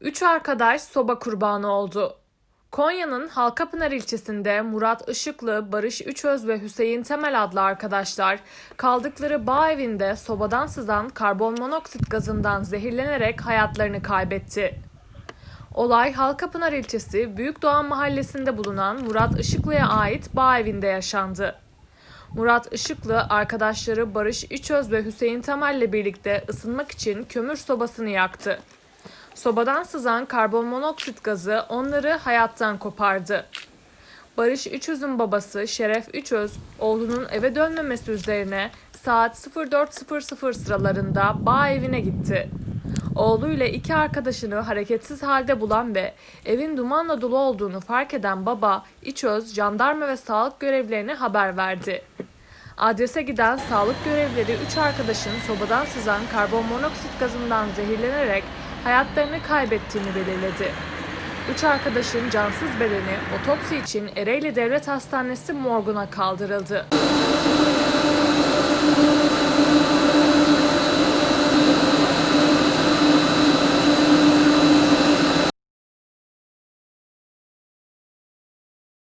Üç arkadaş soba kurbanı oldu. Konya'nın Halkapınar ilçesinde Murat Işıklı, Barış Üçöz ve Hüseyin Temel adlı arkadaşlar kaldıkları bağ evinde sobadan sızan karbon monoksit gazından zehirlenerek hayatlarını kaybetti. Olay Halkapınar ilçesi Büyükdoğan mahallesinde bulunan Murat Işıklı'ya ait bağ evinde yaşandı. Murat Işıklı arkadaşları Barış Üçöz ve Hüseyin Temel ile birlikte ısınmak için kömür sobasını yaktı. Sobadan sızan karbon monoksit gazı onları hayattan kopardı. Barış Üçöz'ün babası Şeref Üçöz, oğlunun eve dönmemesi üzerine saat 04.00 sıralarında bağ evine gitti. Oğluyla iki arkadaşını hareketsiz halde bulan ve evin dumanla dolu olduğunu fark eden baba İçöz, jandarma ve sağlık görevlilerine haber verdi. Adrese giden sağlık görevlileri üç arkadaşın sobadan sızan karbon monoksit gazından zehirlenerek hayatlarını kaybettiğini belirledi. Üç arkadaşın cansız bedeni otopsi için Ereğli Devlet Hastanesi morguna kaldırıldı.